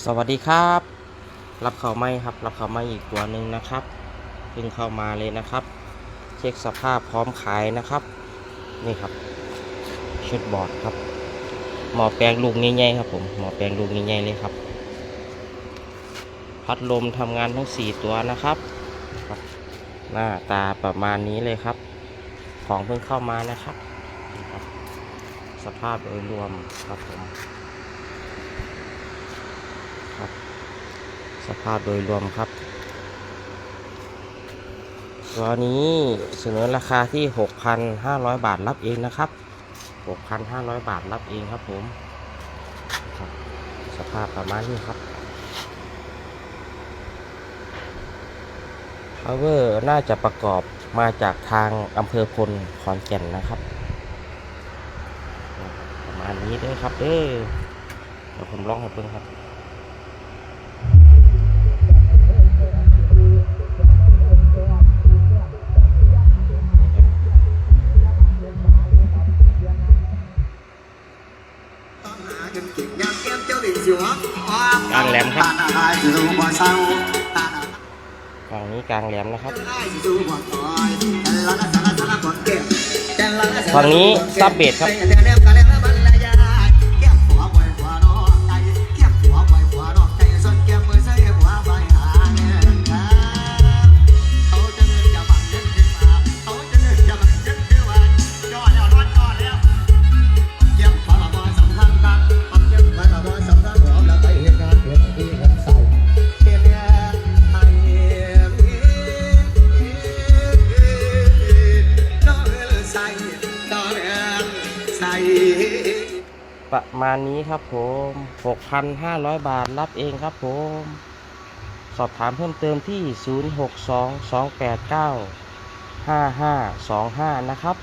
สวัสดีครับ รับเข้าไม่ครับ รับเข้าไม่อีกตัวหนึ่งนะครับเพิ่งเข้ามาเลยนะครับ เช็คสภาพพร้อมขายนะครับ นี่ครับ ชุดบอร์ดครับ หมอแปลงลูกใหญ่ๆครับผมหมอแปลงลูกใหญ่ๆเลยครับ พัดลมทำงานทั้ง 4 ตัวนะครับครับ หน้าตาประมาณนี้เลยครับ ของเพิ่งเข้ามานะครับ สภาพโดยรวมครับผม ครับ สภาพโดยรวมครับ ตัวนี้เสนอราคาที่ 6,500 บาทรับเองนะครับ 6,500 บาทรับเองครับผมครับสภาพประมาณนี้ครับ power น่าจะประกอบมาจากทางอำเภอพลขอนแก่นนะครับ ประมาณนี้ด้อครับเด้อเดี๋ยวผมลองให้เพิ่งครับ กลางแหลมครับฝั่งนี้กลางแหลมนะครับฝั่งนี้ซับเบสครับ ประมาณนี้ครับผม 6,500 บาทรับเองครับผม สอบถามเพิ่มเติมที่ 0622895525 นะครับ